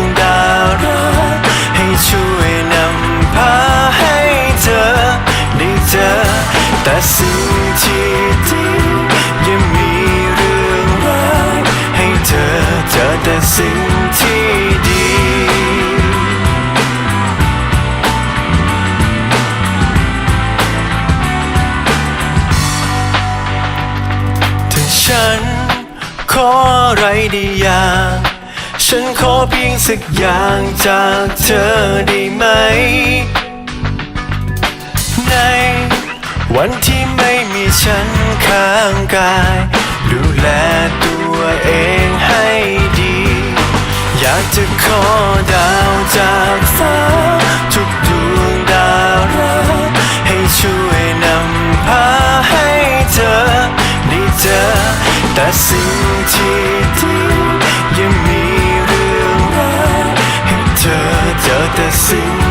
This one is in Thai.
ง สิ่งที่ดียังมีเรื่องร้ายให้เธอเจอแต่สิ่งที่ดีถ้าฉันขออะไรได้อย่าง ฉันขอเพียงสักอย่างจากเธอได้ไหม กาย ดูแลตัวเองให้ดี อยากจะขอดาวจากฟ้า ทุกดวงดารักให้ช่วยนำพาให้เธอได้เจอแต่สิ่งที่ดียังมีเรื่องร้ายให้เธอเจอแต่สิ่ง